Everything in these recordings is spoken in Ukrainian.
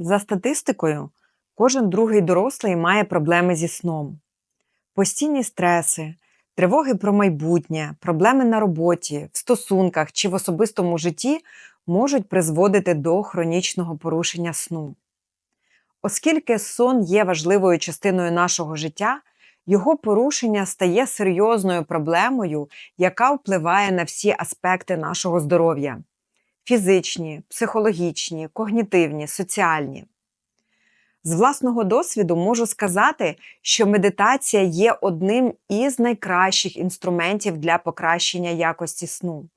За статистикою, кожен другий дорослий має проблеми зі сном. Постійні стреси, тривоги про майбутнє, проблеми на роботі, в стосунках чи в особистому житті можуть призводити до хронічного порушення сну. Оскільки сон є важливою частиною нашого життя, його порушення стає серйозною проблемою, яка впливає на всі аспекти нашого здоров'я фізичні, психологічні, когнітивні, соціальні. З власного досвіду можу сказати, що медитація є одним із найкращих інструментів для покращення якості сну.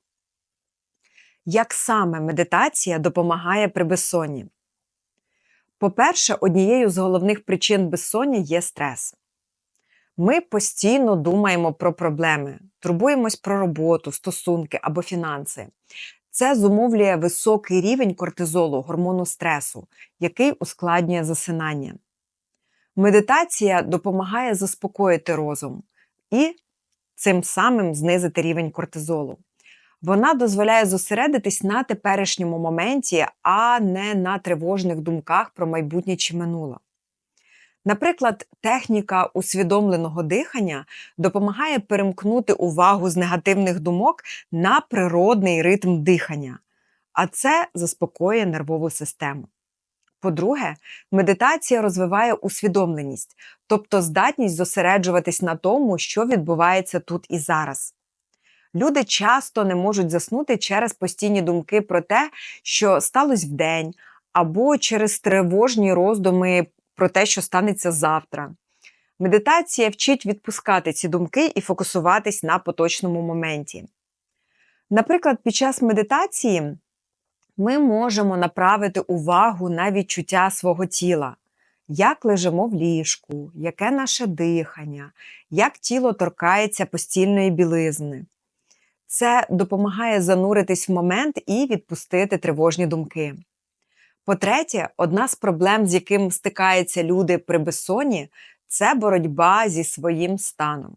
Як саме медитація допомагає при безсонні? По-перше, однією з головних причин безсоння є стрес. Ми постійно думаємо про проблеми, турбуємось про роботу, стосунки або фінанси. Це зумовлює високий рівень кортизолу, гормону стресу, який ускладнює засинання. Медитація допомагає заспокоїти розум і цим самим знизити рівень кортизолу. Вона дозволяє зосередитись на теперішньому моменті, а не на тривожних думках про майбутнє чи минуле. Наприклад, техніка усвідомленого дихання допомагає перемкнути увагу з негативних думок на природний ритм дихання, а це заспокоює нервову систему. По-друге, медитація розвиває усвідомленість, тобто здатність зосереджуватись на тому, що відбувається тут і зараз. Люди часто не можуть заснути через постійні думки про те, що сталося вдень, або через тривожні роздуми про те, що станеться завтра. Медитація вчить відпускати ці думки і фокусуватись на поточному моменті. Наприклад, під час медитації ми можемо направити увагу на відчуття свого тіла, як лежимо в ліжку, яке наше дихання, як тіло торкається постільної білизни. Це допомагає зануритись в момент і відпустити тривожні думки. По-третє, одна з проблем, з яким стикаються люди при безсонні, це боротьба зі своїм станом.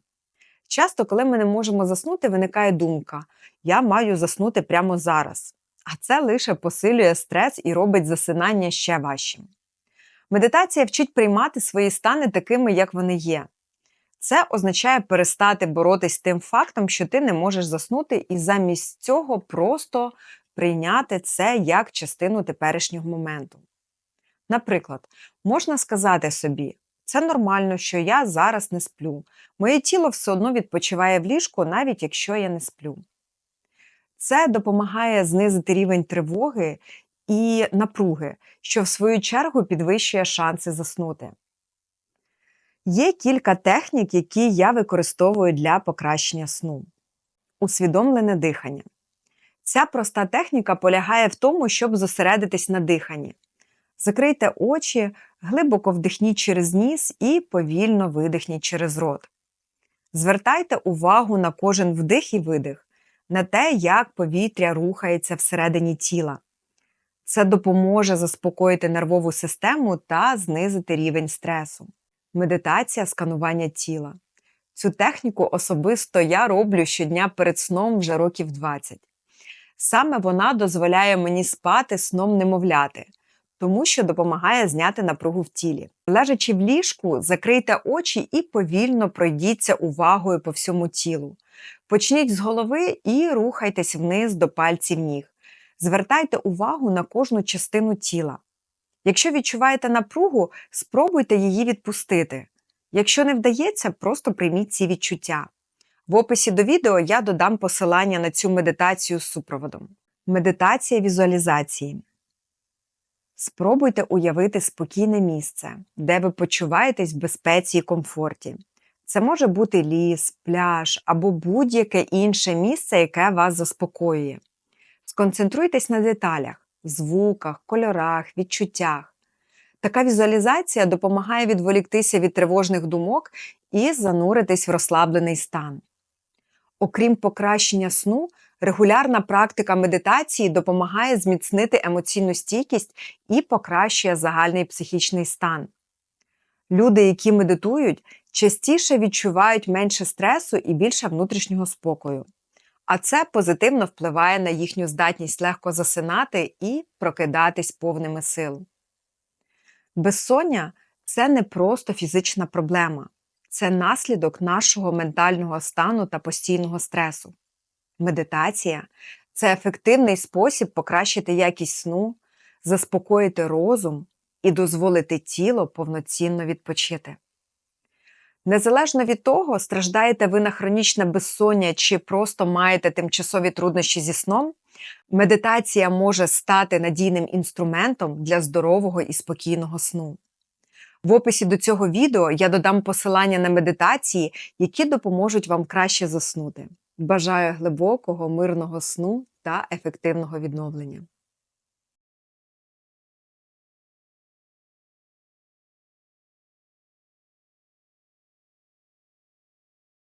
Часто, коли ми не можемо заснути, виникає думка: я маю заснути прямо зараз. А це лише посилює стрес і робить засинання ще важчим. Медитація вчить приймати свої стани такими, як вони є. Це означає перестати боротись тим фактом, що ти не можеш заснути, і замість цього просто прийняти це як частину теперішнього моменту. Наприклад, можна сказати собі, це нормально, що я зараз не сплю. Моє тіло все одно відпочиває в ліжку, навіть якщо я не сплю. Це допомагає знизити рівень тривоги і напруги, що в свою чергу підвищує шанси заснути. Є кілька технік, які я використовую для покращення сну. Усвідомлене дихання. Ця проста техніка полягає в тому, щоб зосередитись на диханні. Закрийте очі, глибоко вдихніть через ніс і повільно видихніть через рот. Звертайте увагу на кожен вдих і видих, на те, як повітря рухається всередині тіла. Це допоможе заспокоїти нервову систему та знизити рівень стресу. Медитація сканування тіла. Цю техніку особисто я роблю щодня перед сном вже років 20. Саме вона дозволяє мені спати сном немовляти, тому що допомагає зняти напругу в тілі. Лежачи в ліжку, закрийте очі і повільно пройдіться увагою по всьому тілу. Почніть з голови і рухайтесь вниз до пальців ніг. Звертайте увагу на кожну частину тіла. Якщо відчуваєте напругу, спробуйте її відпустити. Якщо не вдається, просто прийміть ці відчуття. В описі до відео я додам посилання на цю медитацію з супроводом. Медитація візуалізації. Спробуйте уявити спокійне місце, де ви почуваєтесь в безпеці і комфорті. Це може бути ліс, пляж або будь-яке інше місце, яке вас заспокоює. Сконцентруйтесь на деталях, звуках, кольорах, відчуттях. Така візуалізація допомагає відволіктися від тривожних думок і зануритись в розслаблений стан. Окрім покращення сну, регулярна практика медитації допомагає зміцнити емоційну стійкість і покращує загальний психічний стан. Люди, які медитують, частіше відчувають менше стресу і більше внутрішнього спокою. А це позитивно впливає на їхню здатність легко засинати і прокидатись повними сил. Безсоння це не просто фізична проблема, це наслідок нашого ментального стану та постійного стресу. Медитація це ефективний спосіб покращити якість сну, заспокоїти розум і дозволити тіло повноцінно відпочити. Незалежно від того, страждаєте ви на хронічне безсоння чи просто маєте тимчасові труднощі зі сном, медитація може стати надійним інструментом для здорового і спокійного сну. В описі до цього відео я додам посилання на медитації, які допоможуть вам краще заснути. Бажаю глибокого, мирного сну та ефективного відновлення.